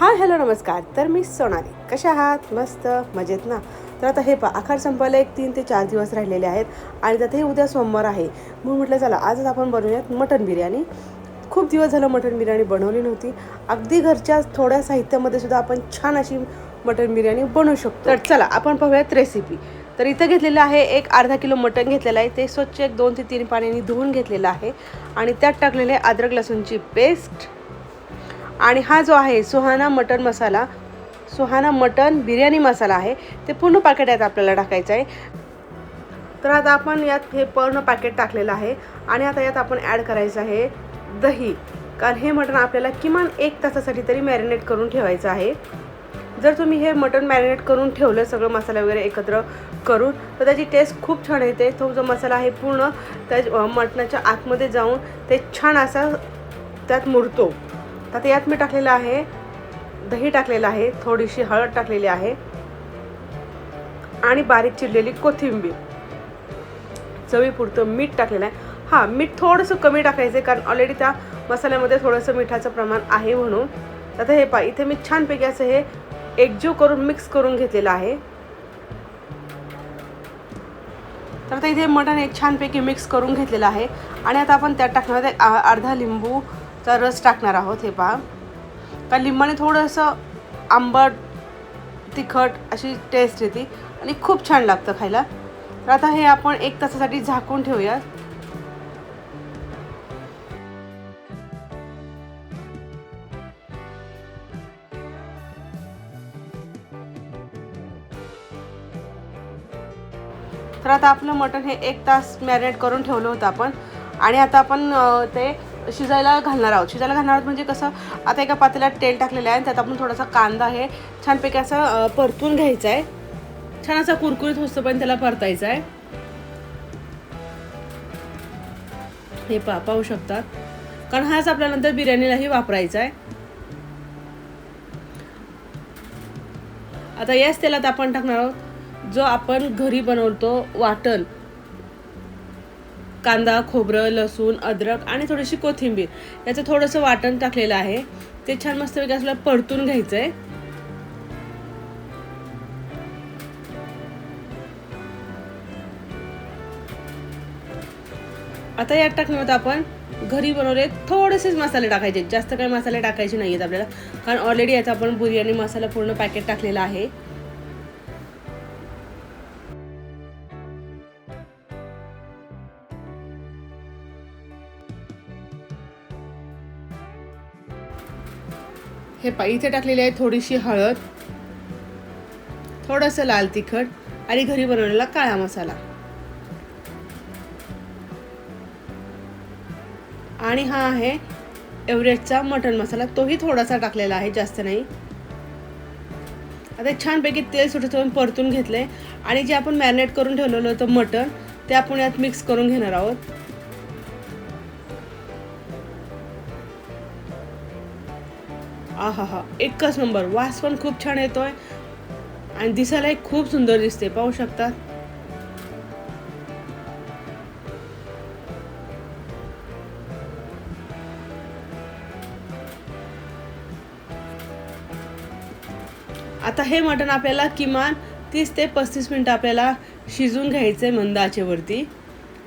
हां हॅलो नमस्कार. तर मी सोनाली. कशा आहात? मस्त मजेत ना? तर आता हे पा आखाड संपायला एक तीन ते चार दिवस राहिलेले आहेत आणि त्यात हे उद्या सोमवार आहे. म्हणून म्हटलं चला आजच आपण बनवूयात मटन बिर्याणी. खूप दिवस झालं मटन बिर्याणी बनवली नव्हती. अगदी घरच्या थोड्या साहित्यामध्ये सुद्धा आपण छान अशी मटन बिर्याणी बनवू शकतो. तर चला आपण पाहूयात रेसिपी तर इथं घेतलेलं आहे एक अर्धा किलो मटण घेतलेलं आहे. ते स्वच्छ एक दोन ते तीन पाण्याने धुवून घेतलेलं आहे. आणि त्यात टाकलेले अद्रक लसूणची पेस्ट आणि हा जो आहे सुहाना मटन मसाला सुहाना मटन बिर्याणी मसाला आहे ते पूर्ण पॅकेट यात आपल्याला टाकायचं आहे. तर आता आपण यात हे पूर्ण पॅकेट टाकलेलं आहे आणि आता यात आपण ॲड करायचं आहे दही. कारण हे मटण आपल्याला किमान एक तासासाठी तरी मॅरिनेट करून ठेवायचं आहे. जर तुम्ही हे मटण मॅरिनेट करून ठेवलं सगळं मसाला वगैरे एकत्र करून तर त्याची टेस्ट खूप छान येते. तो जो मसाला आहे पूर्ण त्या मटणाच्या आतमध्ये जाऊन ते छान असा त्यात मुरतो. तर आता यात मी टाकलेलं आहे दही टाकलेलं आहे थोडीशी हळद टाकलेली आहे आणि बारीक चिरलेली कोथिंबीर. चवीपुरतं मीठ टाकलेलं आहे. हां मीठ थोडंसं कमी टाकायचं आहे कारण ऑलरेडी त्या मसाल्यामध्ये थोडंसं मिठाचं प्रमाण आहे म्हणून. आता हे पा इथे मी छानपैकी असं हे एकजीव करून मिक्स करून घेतलेलं आहे. तर आता इथे मटण एक छानपैकी मिक्स करून घेतलेलं आहे. आणि आता आपण त्यात टाकणार आहे आ- अर्धा चा रस टाकणार आहोत हे पहा. का लिंबाने थोडंसं आंबट तिखट अशी टेस्ट येते आणि खूप छान लागतं खायला. तर आता हे आपण एक तासासाठी झाकून ठेवूया तर आता आपलं मटण हे एक तास मॅरिनेट करून ठेवलं होतं आपण. आणि आता आपण ते शिजायला घालणार आहोत. शिजायला घालणार आहोत म्हणजे कसं आता एका पातेल्यात तेल टाकलेलं आहे आणि त्यात आपण थोडासा कांदा आहे छानपैकी असं परतून घ्यायचा आहे छान असा कुरकुरीत होतो पण त्याला परतायचा आहे हे पा पाहू शकतात. कारण हाच आपल्या नंतर बिर्याणीलाही वापरायचा आहे आता याच तेलात आपण टाकणार आहोत जो आपण घरी बनवतो वाटण. कांदा खोबरं लसूण अद्रक आणि थोडीशी कोथिंबीर. याचं थोडंसं वाटण टाकलेलं आहे. ते छान मस्तपैकी आपल्याला परतून घ्यायचं आहे आता यात टाकणार आपण घरी बनवले थोडेसेच मसाले टाकायचे. जास्त काही मसाले टाकायचे नाही आहेत आपल्याला. कारण ऑलरेडी याचा आपण बिर्याणी मसाला पूर्ण पॅकेट टाकलेला आहे. हे पा इथे टाकलेली आहे थोडीशी हळद थोडंसं लाल तिखट आणि घरी बनवलेला काळा मसाला. आणि हा आहे एव्हरेस्टचा मटन मसाला. तोही थोडासा टाकलेला आहे जास्त नाही. आता छानपैकी तेल सुटून परतून घेतले आणि जे आपण मॅरिनेट करून ठेवलेलं होतं मटन ते आपण यात मिक्स करून घेणार आहोत. आहा हा एकच नंबर. वास पण खूप छान येतोय. आणि दिसायलाही खूप सुंदर दिसते. पाहू शकतात आता हे मटण आपल्याला किमान तीस ते पस्तीस मिनटं आपल्याला शिजून घ्यायचं आहे मंद आचेवरती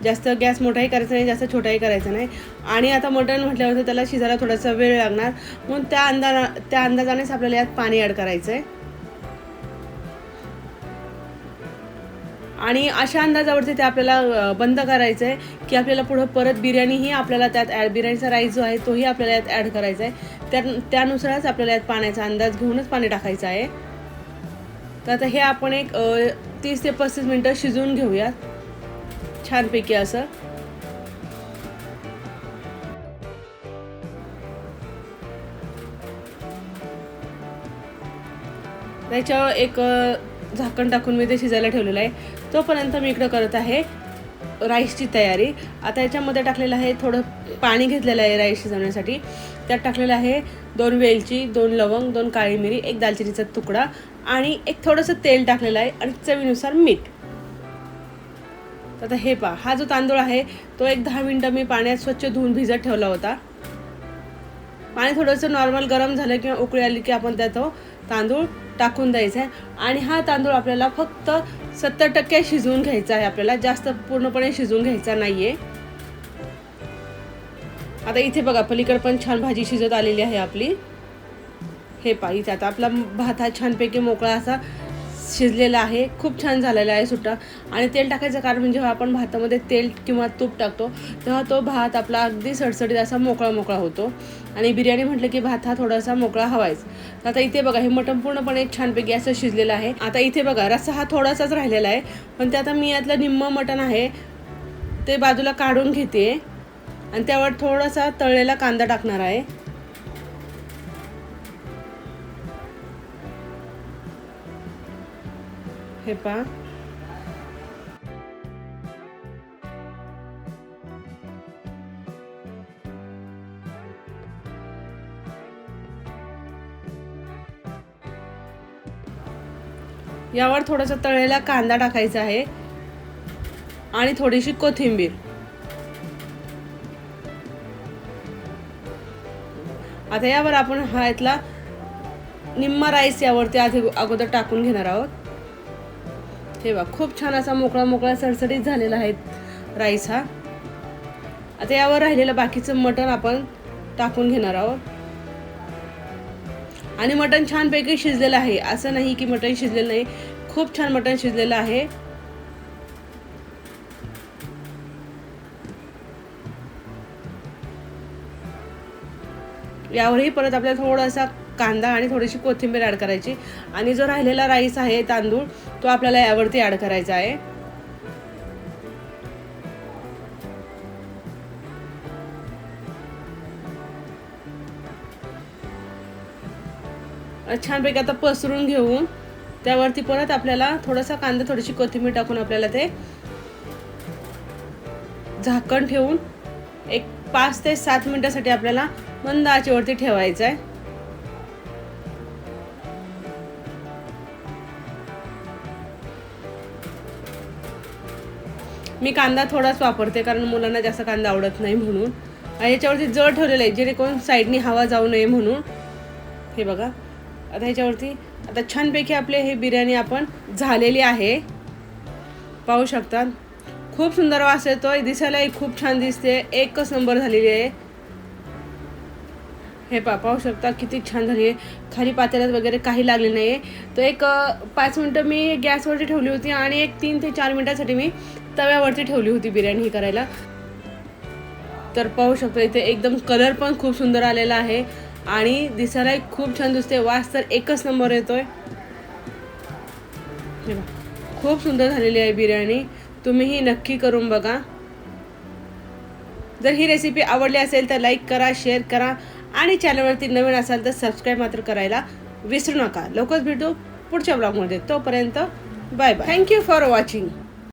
जास्त गॅस मोठाही करायचा नाही जास्त छोटाही करायचा नाही. आणि आता मटण म्हटल्यावर त्याला शिजायला थोडासा वेळ लागणार. म्हणून त्या अंदाजा त्या अंदाजानेच आपल्याला यात पाणी ॲड करायचं आहे आणि अशा अंदाजावरती ते आपल्याला बंद करायचं आहे की आपल्याला पुढं परत बिर्याणीही आपल्याला त्यात ॲड बिर्याणीचा राईस जो आहे तोही आपल्याला यात ॲड करायचा आहे त्या त्यानुसारच आपल्याला यात पाण्याचा अंदाज घेऊनच पाणी टाकायचं आहे. तर आता हे आपण एक तीस ते पस्तीस मिनटं शिजवून घेऊयात. छानपैकी असं. त्याच्यावर एक झाकण टाकून मी ते शिजायला ठेवलेलं आहे. तोपर्यंत मी इकडं करत आहे राईसची तयारी. आता याच्यामध्ये टाकलेलं आहे थोडं पाणी घेतलेलं आहे राईस शिजवण्यासाठी. त्यात टाकलेलं आहे दोन वेलची दोन लवंग दोन काळी मिरी एक दालचिनीचा तुकडा आणि एक थोडंसं तेल टाकलेलं आहे आणि चवीनुसार मीठ. आता हे पहा हा जो तांदूळ आहे तो एक दहा मिनटं मी पाण्यात स्वच्छ धुवून भिजत ठेवला होता. पाणी थोडंसं नॉर्मल गरम झालं किंवा उकळी आली की आपण त्यात तो तांदूळ टाकून द्यायचा आहे. आणि हा तांदूळ आपल्याला फक्त सत्तर टक्के शिजवून घ्यायचा आहे आपल्याला जास्त पूर्णपणे शिजवून घ्यायचा नाही आहे आता इथे बघा पलीकडे पण छान भाजी शिजत आलेली आहे आपली. हे पा इथे आता आपला भात हा छानपैकी मोकळा असा शिजलेलं आहे. खूप छान झालेलं आहे सुट्टा. आणि तेल टाकायचं कारण म्हणजे जेव्हा आपण भातामध्ये तेल किंवा तूप टाकतो तेव्हा तो भात आपला अगदी सडसडीत असा मोकळा मोकळा होतो. आणि बिर्याणी म्हटलं की भात हा थोडासा मोकळा हवायच. तर आता इथे बघा हे मटण पूर्णपणे छानपैकी असं शिजलेलं आहे. आता इथे बघा रस्सा हा थोडासाच राहिलेला आहे. पण ते आता मी यातलं निम्म मटण आहे ते बाजूला काढून घेते. आणि त्यावर थोडासा तळलेला कांदा टाकणार आहे. हे पा यावर थोडासा तळलेला कांदा टाकायचा आहे आणि थोडीशी कोथिंबीर. आता यावर आपण हा इथला निम्मा राईस यावरती आधी अगोदर टाकून घेणार आहोत. हे बघा खूप छान असा मोकळा मोकळा सडसडीत झालेला आहे राईस हा. आता यावर राहिलेलं बाकीचं मटण आपण टाकून घेणार आहोत. आणि मटण छानपैकी शिजलेलं आहे. असं नाही की मटण शिजलेलं नाही. खूप छान मटण शिजलेलं आहे. यावरही परत आपल्याला थोडासा कांदा आणि थोडीशी कोथिंबीर ॲड करायची. आणि जो राहिलेला राईस आहे तांदूळ तो आपल्याला यावरती ॲड करायचा आहे. छानपैकी आता पसरून घेऊन त्यावरती परत आपल्याला थोडासा कांदा थोडीशी कोथिंबीर टाकून आपल्याला ते झाकण ठेवून एक पाच ते सात मिनिटासाठी आपल्याला मंद आचेवरती ठेवायचं आहे मी कांदा थोडाच वापरते कारण मुलांना जास्त कांदा आवडत नाही म्हणून. आणि याच्यावरती जड ठेवलेलं आहे जेणेकरून साईडनी हवा जाऊ नये म्हणून. हे बघा आता ह्याच्यावरती आता छानपैकी आपले हे बिर्याणी आपण झालेली आहे. पाहू शकता. खूप सुंदर वास येतो दिसायलाही खूप छान दिसते. एकच नंबर झालेली आहे. हे पा पाहू शकता किती छान झाली आहे. खाली पातेल्यात वगैरे काही लागले नाही आहे तर एक पाच मिनटं मी गॅसवरती ठेवली होती आणि एक तीन ते चार मिनटासाठी मी तव्यावरती ठेवली होती बिर्याणी ही करायला. तर पाहू शकतो इथे एकदम कलर पण खूप सुंदर आलेला आहे. आणि दिसायलाही खूप छान दिसते वास तर एकच नंबर येतोय. खूप सुंदर झालेली आहे बिर्याणी. तुम्हीही नक्की करून बघा. जर ही रेसिपी आवडली असेल तर लाईक करा शेअर करा. आणि चॅनलवरती नवीन असाल तर सबस्क्राईब मात्र करायला विसरू नका. लवकरच भेटू पुढच्या ब्लॉगमध्ये तोपर्यंत bye bye thank you for watching